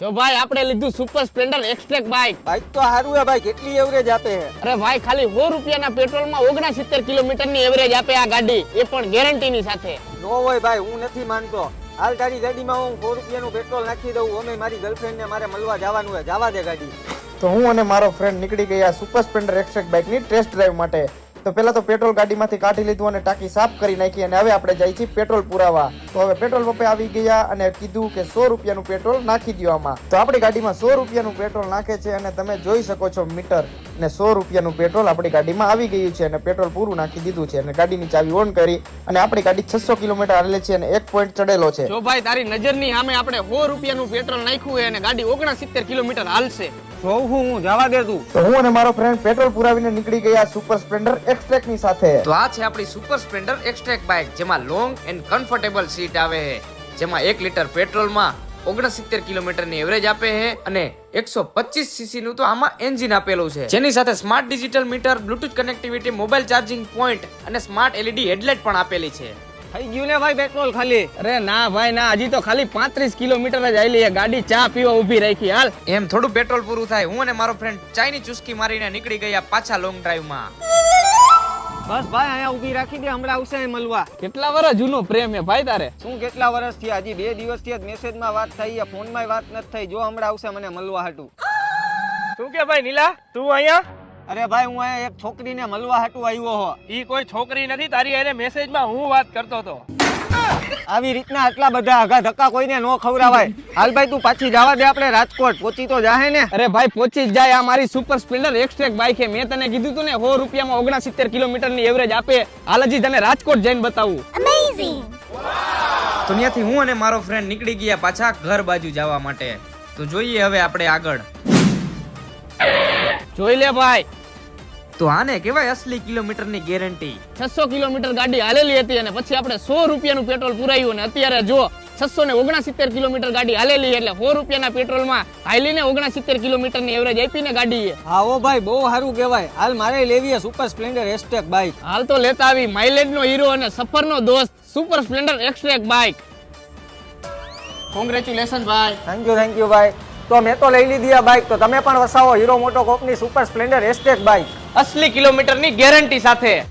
જો ભાઈ આપણે લીધું super splendor Xtec bike bike તો સારું હે ભાઈ કેટલી એવરેજ આપે હે? અરે ભાઈ ખાલી 100 રૂપિયાના પેટ્રોલમાં ઓગણસિત્તેર કિલોમીટરની એવરેજ આપે આ ગાડી એ પણ ગેરંટીની સાથે. નો હોય ભાઈ હું નથી માનતો. હાલ તારી ગાડીમાં હું 100 રૂપિયાનું પેટ્રોલ નાખી દઉં અમે મારી ગર્લફ્રેન્ડને મારે મળવા જવાનું હોય જવા દે ગાડી. તો હું અને મારો ફ્રેન્ડ નીકળી ગયા સુપર સ્પ્લેન્ડર એક્સટ્રેક બાઇકની ટેસ્ટ ડ્રાઈવ માટે. તો પહેલા તો પેટ્રોલ ગાડીમાંથી કાઢી લીધું અને ટાંકી સાફ કરી નાખી અને હવે આપણે જઈએ છીએ પેટ્રોલ પુરાવા. તો હવે પેટ્રોલ પંપે આવી ગયા અને કીધું કે સો રૂપિયાનું પેટ્રોલ નાખી દો આમાં. તો આપણી ગાડીમાં સો રૂપિયાનું પેટ્રોલ નાખે છે અને તમે જોઈ શકો છો મીટર ને સો રૂપિયાનું પેટ્રોલ આપણી ગાડીમાં આવી ગયું છે અને પેટ્રોલ પૂરું નાખી દીધું છે અને ગાડીની ચાવી ઓન કરી અને આપણી ગાડી છસો કિલોમીટર હાલે છે અને એક પોઈન્ટ ચડેલો છે. જો ભાઈ, તારી નજરની સામે આપણે સો રૂપિયાનું પેટ્રોલ નાખ્યું અને ગાડી ઓગણસિત્તેર કિલોમીટર હાલશે. જોઉં હું હું જવા દે તું. તો હું અને મારો ફ્રેન્ડ પેટ્રોલ પુરાવીને નીકળી ગયા સુપર સ્પ્લેન્ડર એક્સટ્રેકની સાથે. તો આ છે આપણી સુપર સ્પ્લેન્ડર એક્સટ્રેક બાઇક જેમાં લોંગ એન્ડ કમ્ફર્ટેબલ સીટ આવે છે. જેમાં એક લીટર પેટ્રોલમાં ઓગણસિત્તેર કિલોમીટરની એવરેજ આપે છે અને એકસો પચીસ સીસી નું તો આમાં એન્જિન આપેલું છે. જેની સાથે smart digital meter bluetooth connectivity mobile charging point અને સ્માર્ટ એલઈડી હેડલાઇટ પણ આપેલી છે. થઈ ગયું ને ભાઈ પેટ્રોલ ખાલી. અરે ના ભાઈ ના હજી તો ખાલી પાંત્રીસ કિલોમીટર જ આવેલી ગાડી ચા પીવા ઊભી રાખી હાલ. એમ થોડું પેટ્રોલ પૂરું થાય. હું અને મારો ફ્રેન્ડ ચાઈની ચુસ્કી મારીને નીકળી ગયા પાછા લોંગ ડ્રાઈવમાં બસ ભાઈ અહીંયા ઊભી રાખી દે હમણાં આવશે મળવા. કેટલા વર્ષ જૂનો પ્રેમ છે ભાઈ તારે? શું કેટલા વર્ષ થયા? હજી બે દિવસથી જ મેસેજમાં વાત થઈ છે ફોનમાં વાત નથી થઈ. જો હમણાં આવશે મને મળવા હાટું. શું કે ભાઈ નીલા? તું અહીંયા? અરે ભાઈ હું અહીંયા એક છોકરીને મળવા હાટુ આવ્યો હો. ઈ કોઈ છોકરી નથી તારી એને મેસેજમાં હું વાત કરતો હતો. આવી રીતના આટલા બધા આઘા ધક્કા કોઈને નો ખવડાવાય. હાલ ભાઈ તું પાછી જવા દે આપણે રાજકોટ. પહોંચી તો જાહે ને. અરે ભાઈ પહોંચી જ જાય. આ મારી સુપર સ્પ્લેન્ડર એક્સટ્રેક બાઇક છે મેં તને કીધું તું ને સો રૂપિયામાં ઓગણસિત્તેર કિલોમીટરની એવરેજ આપે. હાલ હજી તને રાજકોટ જઈને બતાવું. તો ત્યાંથી હું અને મારો ફ્રેન્ડ નીકળી ગયા પાછા ઘર બાજુ જવા માટે. તો જોઈએ હવે આપણે આગળ. જોઈ લે ભાઈ. તો આને કહેવાય અસલી કિલોમીટરની ગેરંટી. છસો કિલોમીટર ગાડી હાલેલી હતી અને પછી આપણે સો રૂપિયાનું પેટ્રોલ પુરાયું અને અત્યારે જો છસો ને ઓગણસિત્તેર કિલોમીટર ગાડી હાલેલી એટલે સો રૂપિયાના પેટ્રોલમાં હાલીને ઓગણસિત્તેર કિલોમીટરની એવરેજ આપીને ગાડી હા ઓ ભાઈ બહુ સારું કહેવાય. હાલ મારે લેવી છે સુપર સ્પ્લેન્ડર એસટેક બાઇક હાલ તો લેતા આવી માઇલેજ નો હીરો અને સફરનો દોસ્ત super splendor Xtec bike congratulation ભાઈ. થેન્ક યુ થેન્ક યુ ભાઈ. તો મેં તો લઈ લીધી આ બાઈક તો તમે પણ વસાવો. Hero MotoCorp super splendor Xtec bike અસલી કિલોમીટરની ગેરંટી સાથે.